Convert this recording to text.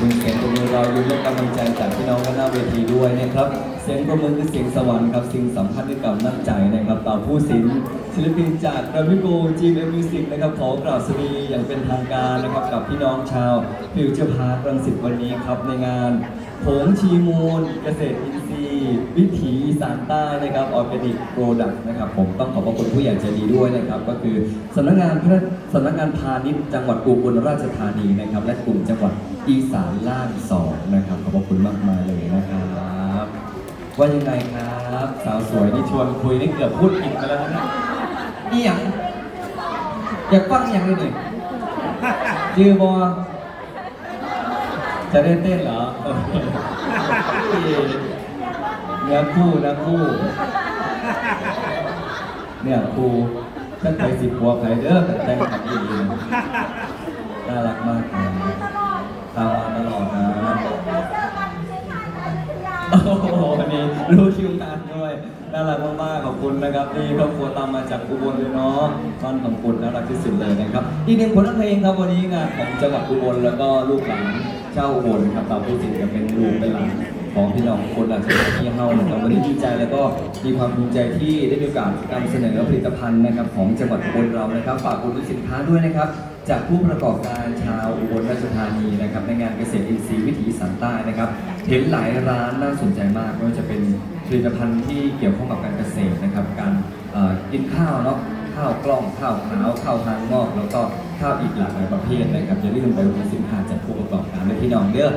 คุณเสียงปรบมือเราอยู่และกำลังใจจากพี่น้องด้านหน้าเวทีด้วยนะครับ เสียงปรบมือคือเสียงสวรรค์ครับสิ่งสำคัญที่กับน้ำใจนะครับต่อผู้ศิลป์ศิลปินจากรามิโกจีเอ็มมิวสิกนะครับขอกราบสวัสดีอย่างเป็นทางการนะครับกับพี่น้องชาวฟิวเจอร์พาร์ครังสิตวันนี้ครับในงานผงชีมูลเกษตรอินทรีย์วิถีอีสานใต้นะครับออร์แกนิกโปรดักต์นะครับผมต้องขอบพระคุณผู้ใหญ่ใจดีด้วยนะครับ ก็คือสำนักงานพระสำนักงานพาณิชย์จังหวัดอุบลราชธานีนะครับและกลุ่มจังหวัด อีสานล่างสองนะครับขอบพระคุณมากมายเลยนะครับว่ายังไงครับสาวสวยนี่ชวนคุยนี่เกือบพูดผิดไปแล้วนะเนี่ยอย่างอยากฟังอย่างนี้หนึ่งจือบอจะได้เต้นเหรอเนื้อคู่เนื้อคู่เนี่ยครูท่านไปสิบหัวใครเด้อแต่แต่งกับดี โอ้โหวันนี้รู้คิวงานด้วยน่ารักมากๆขอบคุณนะครับนี่ครอบครัวตามมาจากอุบลเลยเนาะบ้านของคุณน่ารักที่สุดเลยนะครับอีกหนึ่งผลเพลงครับวันนี้งานของจังหวัดอุบลแล้วก็ลูกหลานเจ้าอุบลครับตามพูดถึงจะเป็นลูกเป็นหลาน ของพี่น้องคนอาจจะที่เฮานะครับวันนี้ดีใจแล้วก็มีความภูมิใจที่ได้มีโอกาสนำเสนอผลิตภัณฑ์นะครับของจังหวัดอุบลเรานะครับฝากอุดหนุนสินค้าด้วยนะครับจากผู้ประกอบการชาวอุบลราชธานีนะครับในงานเกษตรอินทรีย์วิถีสานใต้นะครับ เห็นหลายร้านน่าสนใจมากไม่ว่าจะเป็นผลิตภัณฑ์ที่เกี่ยวข้องกับการเกษตรนะครับ การกินข้าวเนาะข้าวกล้องข้าวขาวข้าวหางงอก แล้วก็ข้าวอีกหลากหลายประเภทนะครับอย่าลืมไปอุดหนุนสินค้าจากผู้ประกอบการและพี่น้องเด้อ